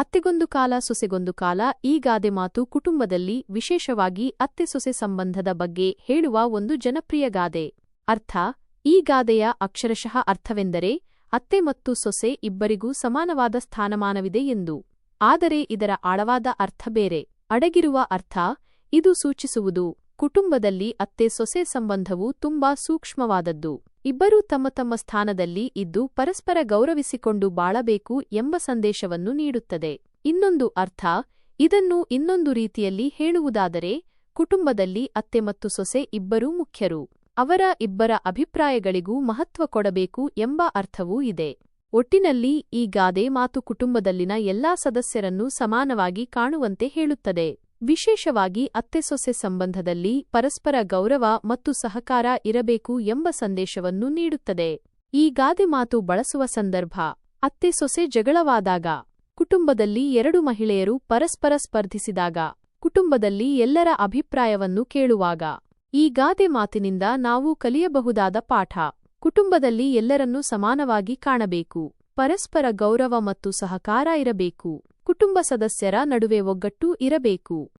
ಅತ್ತೆಗೊಂದು ಕಾಲ ಸೊಸೆಗೊಂದು ಕಾಲ ಈ ಗಾದೆ ಮಾತು ಕುಟುಂಬದಲ್ಲಿ ವಿಶೇಷವಾಗಿ ಅತ್ತೆ ಸೊಸೆ ಸಂಬಂಧದ ಬಗ್ಗೆ ಹೇಳುವ ಒಂದು ಜನಪ್ರಿಯ ಗಾದೆ. ಅರ್ಥ, ಈ ಗಾದೆಯ ಅಕ್ಷರಶಃ ಅರ್ಥವೆಂದರೆ ಅತ್ತೆ ಮತ್ತು ಸೊಸೆ ಇಬ್ಬರಿಗೂ ಸಮಾನವಾದ ಸ್ಥಾನಮಾನವಿದೆ ಎಂದು. ಆದರೆ ಇದರ ಆಳವಾದ ಅರ್ಥ ಬೇರೆ. ಅಡಗಿರುವ ಅರ್ಥ, ಇದು ಸೂಚಿಸುವುದು. ಕುಟುಂಬದಲ್ಲಿ ಅತ್ತೆ ಸೊಸೆ ಸಂಬಂಧವು ತುಂಬಾ ಸೂಕ್ಷ್ಮವಾದದ್ದು. ಇಬ್ಬರೂ ತಮ್ಮ ತಮ್ಮ ಸ್ಥಾನದಲ್ಲಿ ಇದ್ದು ಪರಸ್ಪರ ಗೌರವಿಸಿಕೊಂಡು ಬಾಳಬೇಕು ಎಂಬ ಸಂದೇಶವನ್ನು ನೀಡುತ್ತದೆ. ಇನ್ನೊಂದು ಅರ್ಥ, ಇದನ್ನು ಇನ್ನೊಂದು ರೀತಿಯಲ್ಲಿ ಹೇಳುವುದಾದರೆ, ಕುಟುಂಬದಲ್ಲಿ ಅತ್ತೆ ಮತ್ತು ಸೊಸೆ ಇಬ್ಬರೂ ಮುಖ್ಯರು. ಅವರ ಇಬ್ಬರ ಅಭಿಪ್ರಾಯಗಳಿಗೂ ಮಹತ್ವ ಕೊಡಬೇಕು ಎಂಬ ಅರ್ಥವೂ ಇದೆ. ಒಟ್ಟಿನಲ್ಲಿ ಈ ಗಾದೆ ಮಾತು ಕುಟುಂಬದಲ್ಲಿನ ಎಲ್ಲಾ ಸದಸ್ಯರನ್ನು ಸಮಾನವಾಗಿ ಕಾಣುವಂತೆ ಹೇಳುತ್ತದೆ. ವಿಶೇಷವಾಗಿ ಅತ್ತೆ ಸೊಸೆ ಸಂಬಂಧದಲ್ಲಿ ಪರಸ್ಪರ ಗೌರವ ಮತ್ತು ಸಹಕಾರ ಇರಬೇಕು ಎಂಬ ಸಂದೇಶವನ್ನು ನೀಡುತ್ತದೆ. ಈ ಗಾದೆ ಮಾತು ಬಳಸುವ ಸಂದರ್ಭ, ಅತ್ತೆ ಸೊಸೆ ಜಗಳವಾದಾಗ, ಕುಟುಂಬದಲ್ಲಿ ಎರಡು ಮಹಿಳೆಯರು ಪರಸ್ಪರ ಸ್ಪರ್ಧಿಸಿದಾಗ, ಕುಟುಂಬದಲ್ಲಿ ಎಲ್ಲರ ಅಭಿಪ್ರಾಯವನ್ನು ಕೇಳುವಾಗ, ಈ ಗಾದೆ ಮಾತಿನಿಂದ ನಾವು ಕಲಿಯಬಹುದಾದ ಪಾಠ. ಕುಟುಂಬದಲ್ಲಿ ಎಲ್ಲರನ್ನೂ ಸಮಾನವಾಗಿ ಕಾಣಬೇಕು, ಪರಸ್ಪರ ಗೌರವ ಮತ್ತು ಸಹಕಾರ ಇರಬೇಕು. ಕುಟುಂಬ ಸದಸ್ಯರ ನಡುವೆ ಒಗ್ಗಟ್ಟು ಇರಬೇಕು.